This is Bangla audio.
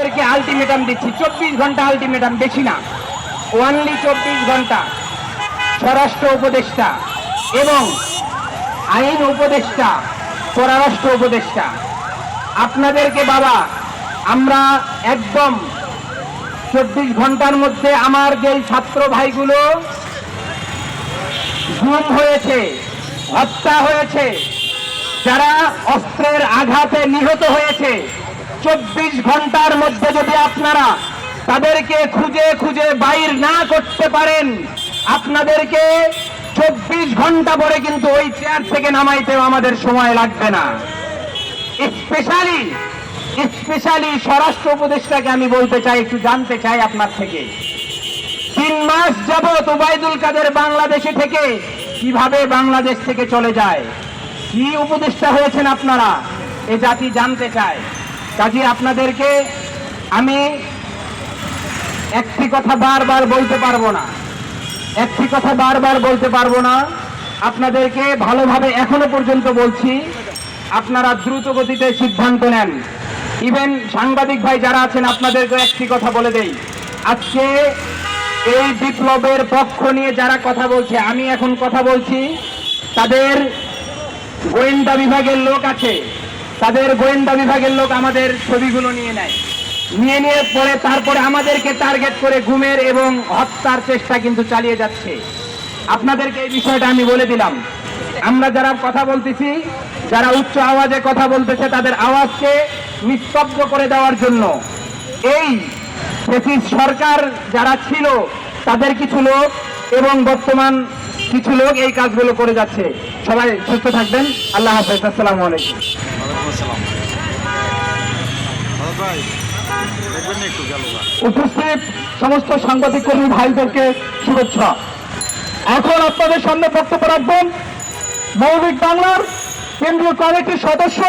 আপনাদেরকে আলটিমেটাম দিচ্ছি। চব্বিশ ঘণ্টা আলটিমেটাম বেশি না। ওয়ানলি চব্বিশ ঘণ্টা। স্বরাষ্ট্র উপদেষ্টা এবং আইন উপদেষ্টা, পররাষ্ট্র উপদেষ্টা। আপনাদেরকে বাবা, আমরা একদম চব্বিশ ঘণ্টার মধ্যে আমার যেই ছাত্র ভাইগুলো গুম হয়েছে, হত্যা হয়েছে, যারা অস্ত্রের আঘাতে নিহত হয়েছে চব্বিশ ঘণ্টার মধ্যে যদি আপনারা তাদেরকে খুঁজে খুঁজে বাইর না করতে পারেন, আপনাদেরকে চব্বিশ ঘণ্টা পরে কিন্তু ওই চেয়ার থেকে নামাইতেও আমাদের সময় লাগবে না। স্পেশালি স্পেশালি স্বরাষ্ট্র উপদেষ্টাকে আমি বলতে চাই, একটু জানতে চাই আপনার থেকে। তিন মাস যাবত ওবায়দুল কাদের বাংলাদেশে থেকে কীভাবে বাংলাদেশ থেকে চলে যায়? কি উপদেষ্টা হয়েছেন আপনারা? এ জাতি জানতে চায়। কাজে, আপনাদেরকে আমি একটি কথা বারবার বলতে পারব না। একটি কথা বারবার বলতে পারব না। আপনাদেরকে ভালোভাবে এখনও পর্যন্ত বলছি, আপনারা দ্রুত গতিতে সিদ্ধান্ত নেন। ইভেন সাংবাদিক ভাই যারা আছেন আপনাদেরকে একটি কথা বলে দেই। আজকে এই বিপ্লবের পক্ষ নিয়ে যারা কথা বলছে, আমি এখন কথা বলছি, তাদের গোয়েন্দা বিভাগের লোক আছে। তাদের গোয়েন্দা বিভাগের লোক আমাদের ছবিগুলো নিয়ে নেয়। নিয়ে নিয়ে পরে তারপরে আমাদেরকে টার্গেট করে ঘুমের এবং হত্যার চেষ্টা কিন্তু চালিয়ে যাচ্ছে। আপনাদেরকে এই বিষয়টা আমি বলে দিলাম। আমরা যারা কথা বলতেছি, যারা উচ্চ আওয়াজে কথা বলতেছে, তাদের আওয়াজকে নিস্তব্ধ করে দেওয়ার জন্য এই সরকার যারা ছিল, তাদের কিছু লোক এবং বর্তমান কিছু লোক এই কাজগুলো করে যাচ্ছে। সবাই সুস্থ থাকবেন। আল্লাহ হাফেজ। আসসালামু আলাইকুম। উপস্থিত সমস্ত সাংবাদিক কর্মী ভাইদেরকে শুভেচ্ছা। এখন আপনাদের সামনে বক্তব্য রাখবেন মৌলিক বাংলার কেন্দ্রীয় কমিটির সদস্য